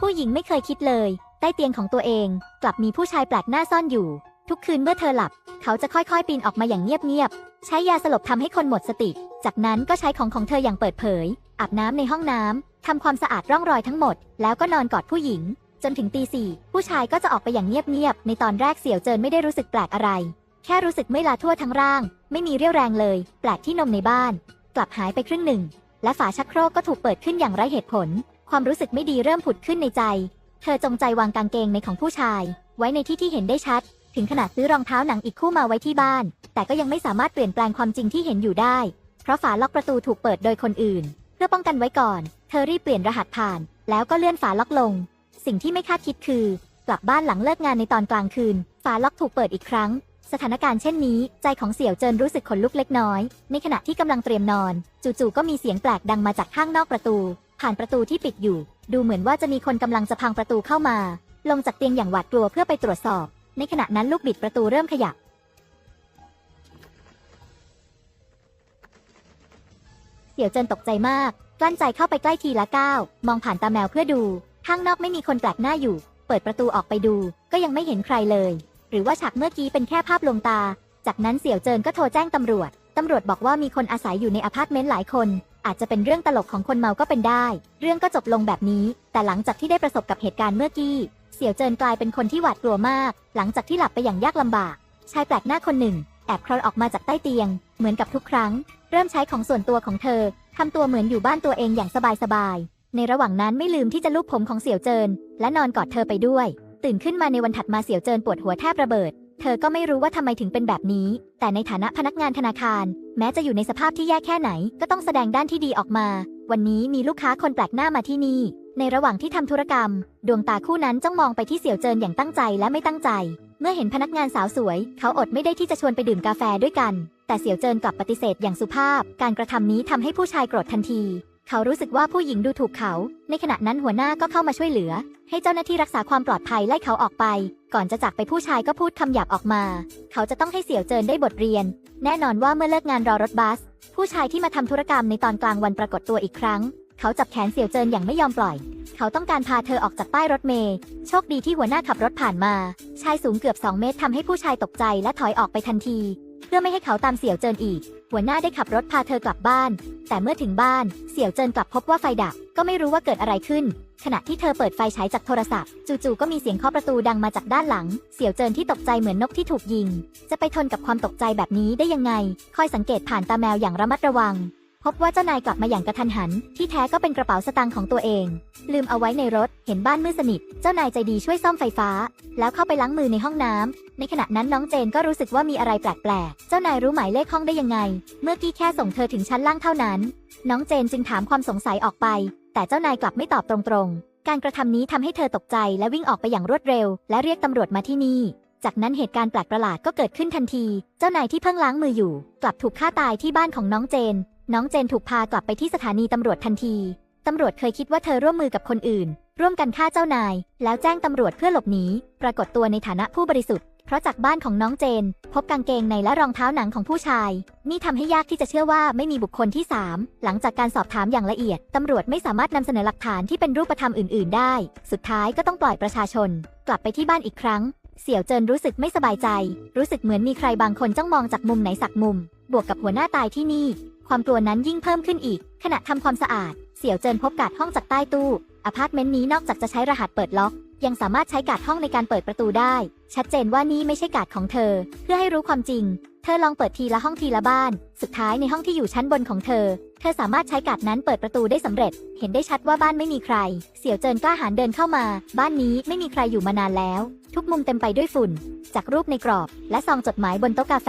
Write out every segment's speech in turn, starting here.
ผู้หญิงไม่เคยคิดเลย ใต้เตียงของตัวเอง กลับมีผู้ชายแปลกหน้าซ่อนอยู่ ทุกคืนเมื่อเธอหลับ เขาจะค่อยๆ ปีนออกมาอย่างเงียบๆ ใช้ยาสลบทำให้คนหมดสติ จากนั้นก็ใช้ของของเธออย่างเปิดเผย อาบน้ำในห้องน้ำทำความสะอาดร่องรอยทั้งหมด แล้วก็นอนกอดผู้หญิง จนถึงตีสี่ผู้ชายก็จะออกไปอย่างเงียบๆ ในตอนแรกเสี่ยวเจินไม่ได้รู้สึกแปลกอะไร แค่รู้สึกไม่ลาทั่วทั้งร่าง ไม่มีเรี่ยวแรงเลย แปลกที่นมในบ้าน กลับหายไปครึ่งหนึ่ง และฝาชักโครกก็ถูกเปิดขึ้นอย่างไร้เหตุผล ความรู้สึกไม่ดีเริ่มผุดขึ้นในใจ เธอจงใจวางกางเกงในของผู้ชาย ไว้ในที่ที่เห็นได้ชัด ถึงขนาดซื้อรองเท้าหนังอีกคู่มาไว้ที่บ้าน แต่ก็ยังไม่สามารถเปลี่ยนแปลงความจริงที่เห็นอยู่ได้ เพราะฝาล็อกประตูถูกเปิดโดยคนอื่น เพื่อป้องกันไว้ก่อน เธอรีบเปลี่ยนรหัสผ่าน แล้วก็เลื่อนฝาล็อกลง สิ่งที่ไม่คาดคิดคือ กลับบ้านหลังเลิกงานในตอนกลางคืน ฝาล็อกถูกเปิดอีกครั้งสถานการณ์เช่นนี้ใจของเสี่ยวเจินรู้สึกขนลุกเล็กน้อย ในขณะที่กำลังเตรียมนอน จู่ๆก็มีเสียงแปลกดังมาจากข้างนอกประตู ผ่านประตูที่ปิดอยู่ ดูเหมือนว่าจะมีคนกำลังจะพังประตูเข้ามา ลงจากเตียงอย่างหวาดกลัวเพื่อไปตรวจสอบ ในขณะนั้นลูกบิดประตูเริ่มขยับเสี่ยวเจินตกใจมาก กลั้นใจเข้าไปใกล้ทีละก้าว มองผ่านตาแมวเพื่อดู ข้างนอกไม่มีคนแปลกหน้าอยู่ เปิดประตูออกไปดู ก็ยังไม่เห็นใครเลย หรือว่าฉากเมื่อกี้เป็นแค่ภาพลวงตา จากนั้นเสี่ยวเจินก็โทรแจ้งตำรวจ ตำรวจบอกว่ามีคนอาศัยอยู่ในอพาร์ตเมนต์หลายคน อาจจะเป็นเรื่องตลกของคนเมาก็เป็นได้ เรื่องก็จบลงแบบนี้ แต่หลังจากที่ได้ประสบกับเหตุการณ์เมื่อกี้ เสี่ยวเจินกลายเป็นคนที่หวาดกลัวมาก หลังจากที่หลับไปอย่างยากลำบาก ชายแปลกหน้าคนหนึ่ง แอบคลอนออกมาจากใต้เตียง เหมือนกับทุกครั้ง เริ่มใช้ของส่วนตัวของเธอทำตัวเหมือนอยู่บ้านตัวเองอย่างสบายๆ ในระหว่างนั้นไม่ลืมที่จะลูบผมของเสี่ยวเจิน และนอนกอดเธอไปด้วย ตื่นขึ้นมาในวันถัดมาเสี่ยวเจินปวดหัวแทบระเบิด เธอก็ไม่รู้ว่าทำไมถึงเป็นแบบนี้ แต่ในฐานะพนักงานธนาคาร แม้จะอยู่ในสภาพที่แย่แค่ไหน ก็ต้องแสดงด้านที่ดีออกมา วันนี้มีลูกค้าคนแปลกหน้ามาที่นี่ ในระหว่างที่ทำธุรกรรม ดวงตาคู่นั้นจ้องมองไปที่เสี่ยวเจินอย่างตั้งใจและไม่ตั้งใจ เมื่อเห็นพนักงานสาวสวย เขาอดไม่ได้ที่จะชวนไปดื่มกาแฟด้วยกัน แต่เสี่ยวเจินกลับปฏิเสธอย่างสุภาพ การกระทำนี้ทำให้ผู้ชายโกรธทันที เขารู้สึกว่าผู้หญิงดูถูกเขา ในขณะนั้นหัวหน้าก็เข้ามาช่วยเหลือ ให้เจ้าหน้าที่รักษาความปลอดภัยไล่เขาออกไป ก่อนจะจากไปผู้ชายก็พูดคำหยาบออกมา เขาจะต้องให้เสี่ยวเจินได้บทเรียน แน่นอนว่าเมื่อเลิกงานรอรถบัส ผู้ชายที่มาทำธุรกรรมในตอนกลางวันปรากฏตัวอีกครั้ง เขาจับแขนเสี่ยวเจินอย่างไม่ยอมปล่อย เขาต้องการพาเธอออกจากป้ายรถเมล์โชคดีที่หัวหน้าขับรถผ่านมา ชายสูงเกือบ 2 เมตรทำให้ผู้ชายตกใจและถอยออกไปทันที เพื่อไม่ให้เขาตามเสี่ยวเจินอีก หัวหน้าได้ขับรถพาเธอกลับบ้าน แต่เมื่อถึงบ้าน เสี่ยวเจินกลับพบว่าไฟดับ ก็ไม่รู้ว่าเกิดอะไรขึ้น ขณะที่เธอเปิดไฟฉายจากโทรศัพท์ จู่ๆก็มีเสียงเคาะประตูดังมาจากด้านหลัง เสี่ยวเจินที่ตกใจเหมือนนกที่ถูกยิง จะไปทนกับความตกใจแบบนี้ได้ยังไง คอยสังเกตผ่านตาแมวอย่างระมัดระวัง พบว่าเจ้านายกลับมาอย่างกระทันหัน ที่แท้ก็เป็นกระเป๋าสตางค์ของตัวเอง ลืมเอาไว้ในรถ เห็นบ้านมืดสนิท เจ้านายใจดีช่วยซ่อมไฟฟ้า แล้วเข้าไปล้างมือในห้องน้ำในขณะนั้นน้องเจนก็รู้สึกว่ามีอะไรแปลกๆ เจ้านายรู้หมายเลขห้องได้ยังไง เมื่อกี้แค่ส่งเธอถึงชั้นล่างเท่านั้น น้องเจนจึงถามความสงสัยออกไป แต่เจ้านายกลับไม่ตอบตรงๆ การกระทำนี้ทำให้เธอตกใจและวิ่งออกไปอย่างรวดเร็ว และเรียกตำรวจมาที่นี่ จากนั้นเหตุการณ์แปลกประหลาดก็เกิดขึ้นทันที เจ้านายที่เพิ่งล้างมืออยู่ กลับถูกฆ่าตายที่บ้านของน้องเจน น้องเจนถูกพากลับไปที่สถานีตำรวจทันทีตำรวจเคยคิดว่าเธอร่วมมือกับคนอื่น ร่วมกันฆ่าเจ้านาย แล้วแจ้งตำรวจเพื่อหลบหนี ปรากฏตัวในฐานะผู้บริสุทธิ์ เพราะจากบ้านของน้องเจน พบกางเกงในและรองเท้าหนังของผู้ชาย นี่ทำให้ยากที่จะเชื่อว่าไม่มีบุคคลที่ 3 หลังจากการสอบถามอย่างละเอียดตำรวจไม่สามารถนำเสนอหลักฐานที่เป็นรูปธรรมอื่น ๆ ได้ สุดท้ายก็ต้องปล่อยประชาชน กลับไปที่บ้านอีกครั้ง เสี่ยวเจินรู้สึกไม่สบายใจ รู้สึกเหมือนมีใครบางคนจ้องมองจากมุมไหนสักมุม บวกกับหัวหน้าตายที่นี่ ความกลัวนั้นยิ่งเพิ่มขึ้นอีก ขณะทำความสะอาด เสี่ยวเจินพบกาดห้องจากใต้ตู้อพาร์ตเมนต์นี้นอกจากจะใช้รหัสเปิดล็อก ยังสามารถใช้การ์ดห้องในการเปิดประตูได้ ชัดเจนว่านี่ไม่ใช่การ์ดของเธอ เพื่อให้รู้ความจริง เธอลองเปิดทีละห้องทีละบ้าน สุดท้ายในห้องที่อยู่ชั้นบนของเธอ เธอสามารถใช้การ์ดนั้นเปิดประตูได้สำเร็จ เห็นได้ชัดว่าบ้านไม่มีใคร เสี่ยวเจินกล้าหาญเดินเข้ามา บ้านนี้ไม่มีใครอยู่มานานแล้ว ทุกมุมเต็มไปด้วยฝุ่น จากรูปในกรอบ และซองจดหมายบนโต๊ะกาแฟ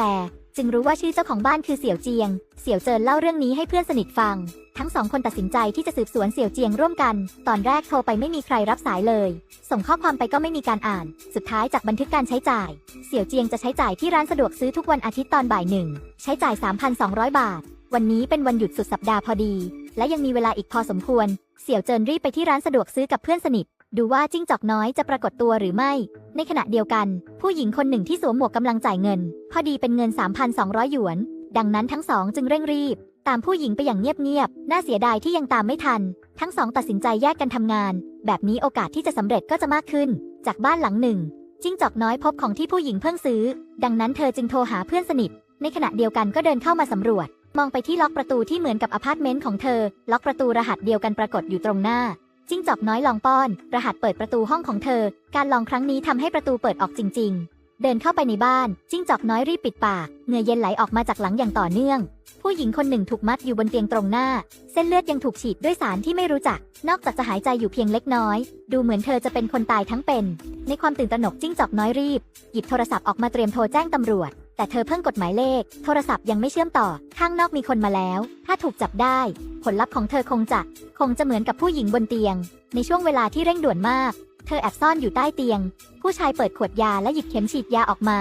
จึงรู้ว่าชื่อเจ้าของบ้านคือเสี่ยวเจียง เสี่ยวเจินเล่าเรื่องนี้ให้เพื่อนสนิทฟัง ทั้งสองคนตัดสินใจที่จะสืบสวนเสี่ยวเจียงร่วมกัน ตอนแรกโทรไปไม่มีใครรับสายเลย ส่งข้อความไปก็ไม่มีการอ่าน สุดท้ายจากบันทึกการใช้จ่าย เสี่ยวเจียงจะใช้จ่ายที่ร้านสะดวกซื้อทุกวันอาทิตย์ตอนบ่ายหนึ่ง ใช้จ่าย 3,200 บาท วันนี้เป็นวันหยุดสุดสัปดาห์พอดี และยังมีเวลาอีกพอสมควร เสี่ยวเจินรีบไปที่ร้านสะดวกซื้อกับเพื่อนสนิท ดูว่าจิ้งจอกน้อยจะปรากฏตัวหรือไม่ ในขณะเดียวกัน ผู้หญิงคนหนึ่งที่สวมหมวกกำลังจ่ายเงิน พอดีเป็นเงิน 3,200 หยวน ดังนั้นทั้งสองจึงเร่งรีบ ตามผู้หญิงไปอย่างเงียบๆ น่าเสียดายที่ยังตามไม่ทัน ทั้งสองตัดสินใจแยกกันทำงาน แบบนี้โอกาสที่จะสำเร็จก็จะมากขึ้น จากบ้านหลังหนึ่ง จิ้งจอกน้อยพบของที่ผู้หญิงเพิ่งซื้อ ดังนั้นเธอจึงโทรหาเพื่อนสนิท ในขณะเดียวกันก็เดินเข้ามาสำรวจ มองไปที่ล็อกประตูที่เหมือนกับอพาร์ตเมนต์ของเธอ ล็อกประตูรหัสเดียวกันปรากฏอยู่ตรงหน้า จิ้งจอกน้อยลองป้อน รหัสเปิดประตูห้องของเธอ การลองครั้งนี้ทำให้ประตูเปิดออกจริง ๆ เดินเข้าไปในบ้าน จิ้งจอกน้อยรีบปิดปาก เหงื่อเย็นไหลออกมาจากหลังอย่างต่อเนื่อง ผู้หญิงคนหนึ่งถูกมัดอยู่บนเตียงตรงหน้า เส้นเลือดยังถูกฉีดด้วยสารที่ไม่รู้จัก นอกจากจะหายใจอยู่เพียงเล็กน้อย ดูเหมือนเธอจะเป็นคนตายทั้งเป็น ในความตื่นตระหนกจิ้งจอกน้อยรีบ หยิบโทรศัพท์ออกมาเตรียมโทรแจ้งตำรวจ แต่เธอเพิ่งกดหมายเลข โทรศัพท์ยังไม่เชื่อมต่อ ข้างนอกมีคนมาแล้ว ถ้าถูกจับได้ ผลลัพธ์ของเธอคงจะ คงจะเหมือนกับผู้หญิงบนเตียง ในช่วงเวลาที่เร่งด่วนมาก เธอแอบซ่อนอยู่ใต้เตียง ผู้ชายเปิดขวดยาและหยิบเข็มฉีดยาออกมา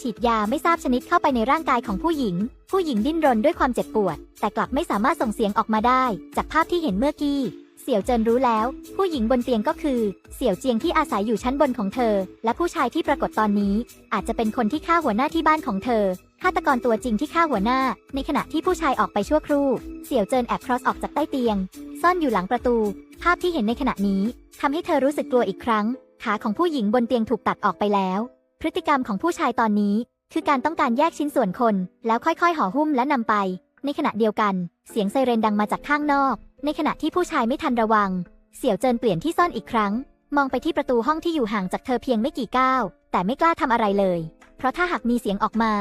ฉีดยาไม่ทราบชนิดเข้าไปในร่างกายของผู้หญิง ผู้หญิงดิ้นรนด้วยความเจ็บปวด แต่กลับไม่สามารถส่งเสียงออกมาได้ จากภาพที่เห็นเมื่อกี้ เสี่ยวเจินรู้แล้ว ผู้หญิงบนเตียงก็คือ เสี่ยวเจียงที่อาศัยอยู่ชั้นบนของเธอ และผู้ชายที่ปรากฏตอนนี้ อาจจะเป็นคนที่ฆ่าหัวหน้าที่บ้านของเธอฆาตกรตัวจริงที่ฆ่าหัวหน้า ในขณะที่ผู้ชายออกไปชั่วครู่ เสี่ยวเจินแอบครอสออกจากใต้เตียง ซ่อนอยู่หลังประตู ภาพที่เห็นในขณะนี้ทำให้เธอรู้สึกกลัวอีกครั้ง ขาของผู้หญิงบนเตียงถูกตัดออกไปแล้ว พฤติกรรมของผู้ชายตอนนี้ คือการต้องการแยกชิ้นส่วนคน แล้วค่อยๆห่อหุ้มและนำไป ในขณะเดียวกัน เสียงไซเรนดังมาจากข้างนอก ในขณะที่ผู้ชายไม่ทันระวัง เสี่ยวเจินเปลี่ยนที่ซ่อนอีกครั้ง มองไปที่ประตูห้องที่อยู่ห่างจากเธอเพียงไม่กี่ก้าว แต่ไม่กล้าทำอะไรเลย เพราะถ้าหากมีเสียงออกมา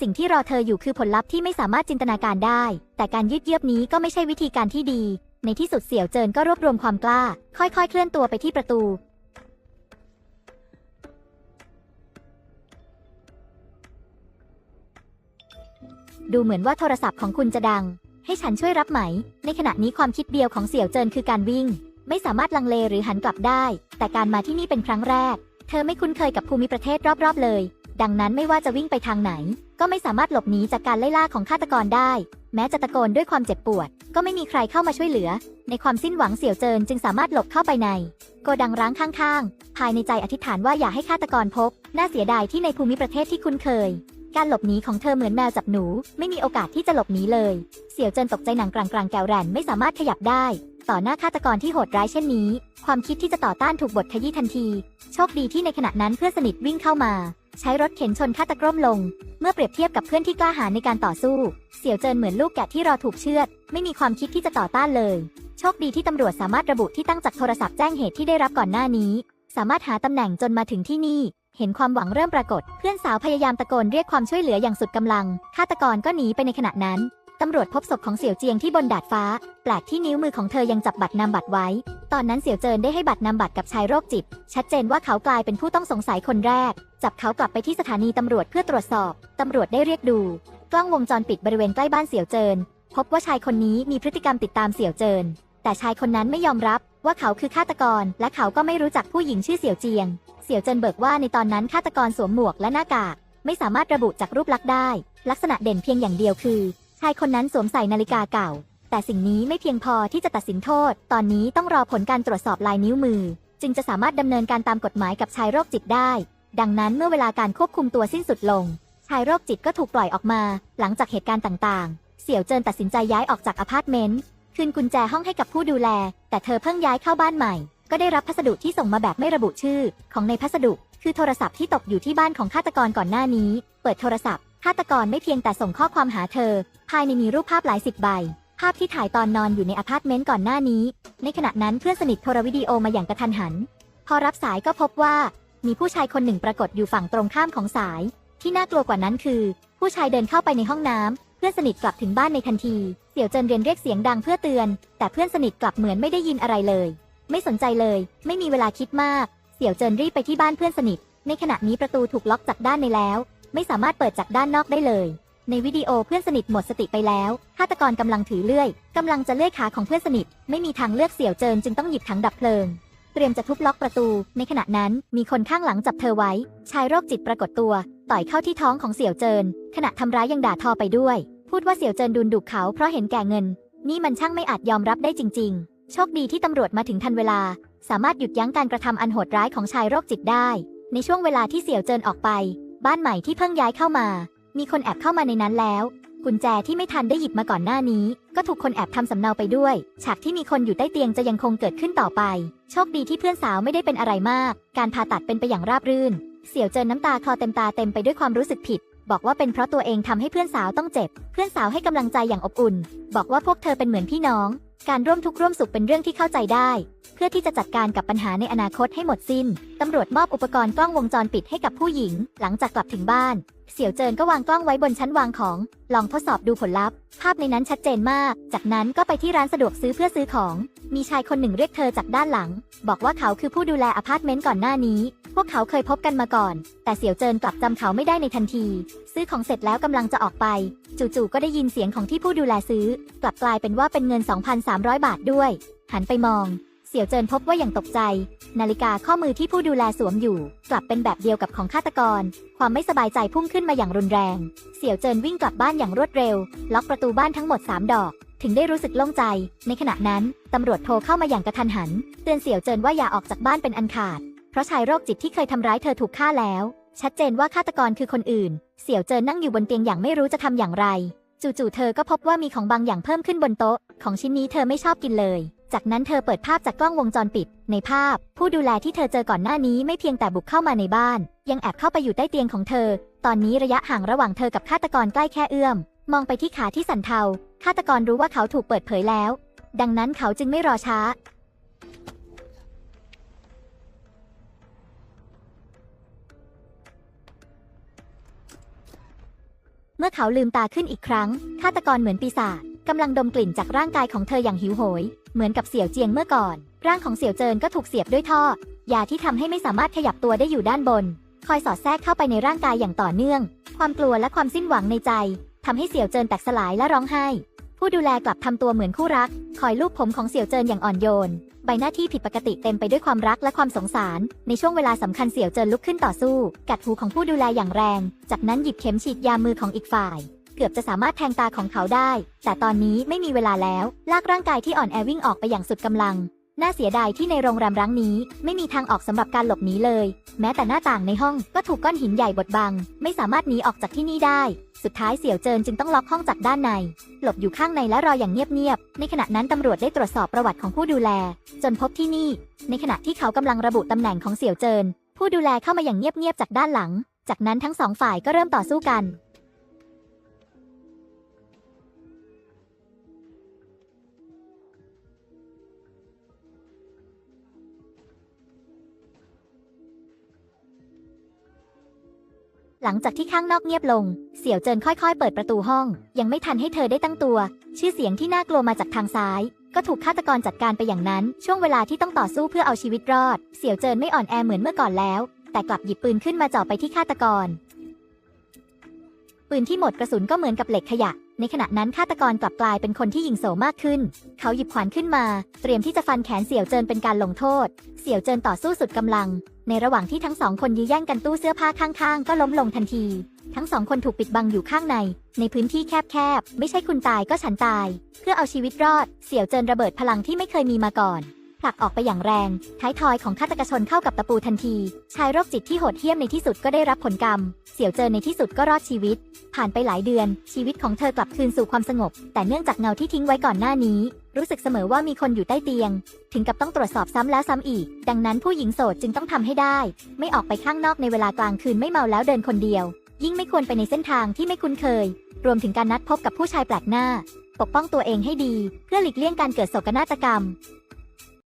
สิ่งที่รอเธออยู่คือผลลัพธ์ที่ไม่สามารถจินตนาการได้ แต่การยืดเยื้อนี้ก็ไม่ใช่วิธีการที่ดี ในที่สุดเสี่ยวเจินก็รวบรวมความกล้า ค่อยๆ เคลื่อนตัวไปที่ประตูดูเหมือนว่าโทรศัพท์ของคุณจะดัง ให้ฉันช่วยรับไหม ในขณะนี้ความคิดเดียวของเสี่ยวเจินคือการวิ่ง ไม่สามารถลังเลหรือหันกลับได้ แต่การมาที่นี่เป็นครั้งแรก เธอไม่คุ้นเคยกับภูมิประเทศรอบๆเลย ดังนั้นไม่ว่าจะวิ่งไปทางไหน ก็ไม่สามารถหลบหนีจากการไล่ล่าของฆาตกรได้ แม้จะตะโกนด้วยความเจ็บปวด ก็ไม่มีใครเข้ามาช่วยเหลือ ในความสิ้นหวังเสี่ยวเจินจึงสามารถหลบเข้าไปในโกดังร้างข้างๆ ภายในใจอธิษฐานว่าอย่าให้ฆาตกรพบ น่าเสียดายที่ในภูมิประเทศที่คุ้นเคย การหลบหนีของเธอเหมือนแมวจับหนู ไม่มีโอกาสที่จะหลบหนีเลย เสี่ยวเจินตกใจหนังกลางกลางๆแกวแรนไม่สามารถขยับได้ ต่อหน้าฆาตกรที่โหดร้ายเช่นนี้ ความคิดที่จะต่อต้านถูกบทขยี้ทันที โชคดีที่ในขณะนั้นเพื่อนสนิทวิ่งเข้ามา ใช้รถเข็นชนฆาตกรมลง เมื่อเปรียบเทียบกับเพื่อนที่กล้าหาญในการต่อสู้ เสี่ยวเจินเหมือนลูกแกะที่รอถูกเชือด ไม่มีความคิดที่จะต่อต้านเลย โชคดีที่ตำรวจสามารถระบุที่ตั้งจากโทรศัพท์แจ้งเหตุที่ได้รับก่อนหน้านี้ สามารถหาตำแหน่งจนมาถึงที่นี่ เห็นความหวังเริ่มปรากฏ เพื่อนสาวพยายามตะโกนเรียกความช่วยเหลืออย่างสุดกำลัง ฆาตกรก็หนีไปในขณะนั้น ตำรวจพบศพของเสี่ยวเจียงที่บนดาดฟ้า แปลกที่นิ้วมือของเธอยังจับบัตรนำบัตรไว้ ตอนนั้นเสี่ยวเจินได้ให้บัตรนำบัตรกับชายโรคจิต ชัดเจนว่าเขากลายเป็นผู้ต้องสงสัยคนแรก จับเขากลับไปที่สถานีตำรวจเพื่อตรวจสอบ ตำรวจได้เรียกดู กล้องวงจรปิดบริเวณใกล้บ้านเสี่ยวเจิน พบว่าชายคนนี้มีพฤติกรรมติดตามเสี่ยวเจิน แต่ชายคนนั้นไม่ยอมรับ ว่าเขาคือฆาตกร และเขาก็ไม่รู้จักผู้หญิงชื่อเสี่ยวเจียง เสี่ยวเจินเบิกว่าในตอนนั้นฆาตกรสวมหมวกและหน้ากาก ไม่สามารถระบุจากรูปลักษณ์ได้ ลักษณะเด่นเพียงอย่างเดียวคือชายคนนั้นสวมใส่นาฬิกาเก่า แต่สิ่งนี้ไม่เพียงพอที่จะตัดสินโทษ ตอนนี้ต้องรอผลการตรวจสอบลายนิ้วมือ จึงจะสามารถดำเนินการตามกฎหมายกับชายโรคจิตได้ ดังนั้นเมื่อเวลาการควบคุมตัวสิ้นสุดลง ชายโรคจิตก็ถูกปล่อยออกมา หลังจากเหตุการณ์ต่างๆ เสี่ยวเจินตัดสินใจย้ายออกจากอพาร์ตเมนต์ คืนกุญแจห้องให้กับผู้ดูแล แต่เธอเพิ่งย้ายเข้าบ้านใหม่ ก็ได้รับพัสดุที่ส่งมาแบบไม่ระบุชื่อ ของในพัสดุ คือโทรศัพท์ที่ตกอยู่ที่บ้านของฆาตกรก่อนหน้านี้ เปิดโทรศัพท์ฆาตกรไม่เพียงแต่ส่งข้อความหาเธอ ภายในมีรูปภาพหลายสิบใบ ภาพที่ถ่ายตอนนอนอยู่ในอพาร์ตเมนต์ก่อนหน้านี้ ในขณะนั้นเพื่อนสนิทโทรวิดีโอมาอย่างกระทันหัน พอรับสายก็พบว่า มีผู้ชายคนหนึ่งปรากฏอยู่ฝั่งตรงข้ามของสาย ที่น่ากลัวกว่านั้นคือ ผู้ชายเดินเข้าไปในห้องน้ำเพื่อนสนิทกลับถึงบ้านในทันที เสี่ยวเจินเรียนเรียกเสียงดังเพื่อเตือน แต่เพื่อนสนิทกลับเหมือนไม่ได้ยินอะไรเลย ไม่สนใจเลย ไม่มีเวลาคิดมาก เสี่ยวเจินรีบไปที่บ้านเพื่อนสนิท ในขณะนี้ประตูถูกล็อกจากด้านในแล้ว ไม่สามารถเปิดจากด้านนอกได้เลย ในวิดีโอเพื่อนสนิทหมดสติไปแล้วฆาตกรกำลังถือเลื่อยกำลังจะเลื่อยขาของเพื่อนสนิท ไม่มีทางเลือกเสี่ยวเจินจึงต้องหยิบถังดับเพลิงเตรียมจะทุบล็อกประตู ในขณะนั้นมีคนข้างหลังจับเธอไว้ ชายโรคจิตปรากฏตัว ต่อยเข้าที่ท้องของเสี่ยวเจิน ขณะทำร้ายยังด่าทอไปด้วย ดว่าเสี่ยวเจินดุนดุเขาเพราะเห็นแก่เงิน นี่มันช่างไม่อาจยอมรับได้จริง ๆ โชคดีที่ตำรวจมาถึงทันเวลา สามารถหยุดยั้งการกระทำอันโหดร้ายของชายโรคจิตได้ ในช่วงเวลาที่เสี่ยวเจินออกไป บ้านใหม่ที่เพิ่งย้ายเข้ามา มีคนแอบเข้ามาในนั้นแล้ว กุญแจที่ไม่ทันได้หยิบมาก่อนหน้านี้ ก็ถูกคนแอบทำสำเนาไปด้วย ฉากที่มีคนอยู่ใต้เตียงจะยังคงเกิดขึ้นต่อไป โชคดีที่เพื่อนสาวไม่ได้เป็นอะไรมาก การผ่าตัดเป็นไปอย่างราบรื่น เสี่ยวเจินน้ำตาคลอเต็มตาเต็มไปด้วยความรู้สึกผิด บอกว่าเป็นเพราะตัวเองทำให้เพื่อนสาวต้องเจ็บ เพื่อนสาวให้กำลังใจอย่างอบอุ่น บอกว่าพวกเธอเป็นเหมือนพี่น้อง การร่วมทุกข์ร่วมสุขเป็นเรื่องที่เข้าใจได้ เพื่อที่จะจัดการกับปัญหาในอนาคตให้หมดสิ้น ตำรวจมอบอุปกรณ์กล้องวงจรปิดให้กับผู้หญิง หลังจากกลับถึงบ้าน เสี่ยวเจินก็วางกล้องไว้บนชั้นวางของ ลองทดสอบดูผลลัพธ์ ภาพในนั้นชัดเจนมาก จากนั้นก็ไปที่ร้านสะดวกซื้อเพื่อซื้อของ มีชายคนหนึ่งเรียกเธอจากด้านหลัง บอกว่าเขาคือผู้ดูแลอพาร์ตเมนต์ก่อนหน้านี้ วกเขาเคยพบกันมาก่อน แต่เสี่ยวเจินกลับจำเขาไม่ได้ในทันที ซื้อของเสร็จแล้วกำลังจะออกไป จู่ๆก็ได้ยินเสียงของที่ผู้ดูแลซื้อ กลับกลายเป็นว่าเป็นเงิน 2,300 บาทด้วย หันไปมอง เสี่ยวเจินพบว่าอย่างตกใจ นาฬิกาข้อมือที่ผู้ดูแลสวมอยู่ กลับเป็นแบบเดียวกับของฆาตกร ความไม่สบายใจพุ่งขึ้นมาอย่างรุนแรง เสี่ยวเจินวิ่งกลับบ้านอย่างรวดเร็ว ล็อกประตูบ้านทั้งหมด 3 ดอกถึงได้รู้สึกโล่งใจ ในขณะนั้น ตำรวจโทรเข้ามาอย่างกระทันหัน เตือนเสี่ยวเจินว่าอย่าออกจากบ้านเป็นอันขาด เพราะชายโรคจิตที่เคยทำร้ายเธอถูกฆ่าแล้ว ชัดเจนว่าฆาตกรคือคนอื่น เสี่ยวเจินนั่งอยู่บนเตียงอย่างไม่รู้จะทำอย่างไร จู่ๆเธอก็พบว่ามีของบางอย่างเพิ่มขึ้นบนโต๊ะ ของชิ้นนี้เธอไม่ชอบกินเลย จากนั้นเธอเปิดภาพจากกล้องวงจรปิด ในภาพ ผู้ดูแลที่เธอเจอก่อนหน้านี้ไม่เพียงแต่บุกเข้ามาในบ้าน ยังแอบเข้าไปอยู่ใต้เตียงของเธอ ตอนนี้ระยะห่างระหว่างเธอกับฆาตกรใกล้แค่เอื้อม มองไปที่ขาที่สั่นเทาฆาตกรรู้ว่าเขาถูกเปิดเผยแล้ว ดังนั้นเขาจึงไม่รอช้า เมื่อเขาลืมตาขึ้นอีกครั้ง ฆาตกรเหมือนปีศาจกำลังดมกลิ่นจากร่างกายของเธออย่างหิวโหย เหมือนกับเสี่ยวเจียงเมื่อก่อน ร่างของเสี่ยวเจินก็ถูกเสียบด้วยท่อยาที่ทำให้ไม่สามารถขยับตัวได้อยู่ด้านบน คอยสอดแทรกเข้าไปในร่างกายอย่างต่อเนื่อง ความกลัวและความสิ้นหวังในใจทำให้เสี่ยวเจินแตกสลายและร้องไห้ ผู้ดูแลกลับทำตัวเหมือนคู่รัก คอยลูบผมของเสี่ยวเจินอย่างอ่อนโยน ใบหน้าที่ผิดปกติเต็มไปด้วยความรักและความสงสาร ในช่วงเวลาสำคัญเสี่ยวเจินลุกขึ้นต่อสู้ กัดหูของผู้ดูแลอย่างแรง จากนั้นหยิบเข็มฉีดยามือของอีกฝ่าย เกือบจะสามารถแทงตาของเขาได้ แต่ตอนนี้ไม่มีเวลาแล้ว ลากร่างกายที่อ่อนแอวิ่งออกไปอย่างสุดกำลัง น่าเสียดายที่ในโรงแรมร้างนี้ ไม่มีทางออกสำหรับการหลบหนีเลย แม้แต่หน้าต่างในห้องก็ถูกก้อนหินใหญ่บดบัง ไม่สามารถหนีออกจากที่นี่ได้ สุดท้ายเสี่ยวเจินจึงต้องล็อกห้องจากด้านใน หลบอยู่ข้างในและรออย่างเงียบๆในขณะนั้นตำรวจได้ตรวจสอบประวัติของผู้ดูแล จนพบที่นี่ ในขณะที่เขากำลังระบุตำแหน่งของเสี่ยวเจิน ผู้ดูแลเข้ามาอย่างเงียบๆจากด้านหลัง จากนั้นทั้งสองฝ่ายก็เริ่มต่อสู้กัน หลังจากที่ข้างนอกเงียบลง เสี่ยวเจินค่อยๆ เปิดประตูห้อง ยังไม่ทันให้เธอได้ตั้งตัว ชื่อเสียงที่น่ากลัวมาจากทางซ้าย ก็ถูกฆาตกรจัดการไปอย่างนั้น ช่วงเวลาที่ต้องต่อสู้เพื่อเอาชีวิตรอด เสี่ยวเจินไม่อ่อนแอเหมือนเมื่อก่อนแล้ว แต่กลับหยิบปืนขึ้นมาจ่อไปที่ฆาตกร ปืนที่หมดกระสุนก็เหมือนกับเหล็กขยะ ในขณะนั้นฆาตกรกลับกลายเป็นคนที่ยิงโสมากขึ้น เขาหยิบขวานขึ้นมา เตรียมที่จะฟันแขนเสี่ยวเจินเป็นการลงโทษ เสี่ยวเจินต่อสู้สุดกำลัง ในระหว่างที่ทั้งสองคนยื้อแย่งกันตู้เสื้อผ้าข้างๆ ก็ล้มลงทันที ทั้งสองคนถูกปิดบังอยู่ข้างใน ในพื้นที่แคบๆ ไม่ใช่คุณตายก็ฉันตาย เพื่อเอาชีวิตรอด เสี่ยวเจินระเบิดพลังที่ไม่เคยมีมาก่อน ผลักออกไปอย่างแรง ท้ายทอยของฆาตกชนเข้ากับตะปูทันที ชายโรคจิตที่โหดเหี้ยมในที่สุดก็ได้รับผลกรรม เสี่ยวเจินในที่สุดก็รอดชีวิต ผ่านไปหลายเดือน ชีวิตของเธอกลับคืนสู่ความสงบ แต่เนื่องจากเงาที่ทิ้งไว้ก่อนหน้านี้ รู้สึกเสมอว่ามีคนอยู่ใต้เตียง ถึงกับต้องตรวจสอบซ้ำแล้วซ้ำอีก ดังนั้นผู้หญิงโสดจึงต้องทำให้ได้ ไม่ออกไปข้างนอกในเวลากลางคืนไม่เมาแล้วเดินคนเดียว ยิ่งไม่ควรไปในเส้นทางที่ไม่คุ้นเคย รวมถึงการนัดพบกับผู้ชายแปลกหน้า ปกป้องตัวเองให้ดี เพื่อหลีกเลี่ยงการเกิดโศกนาฏกรรม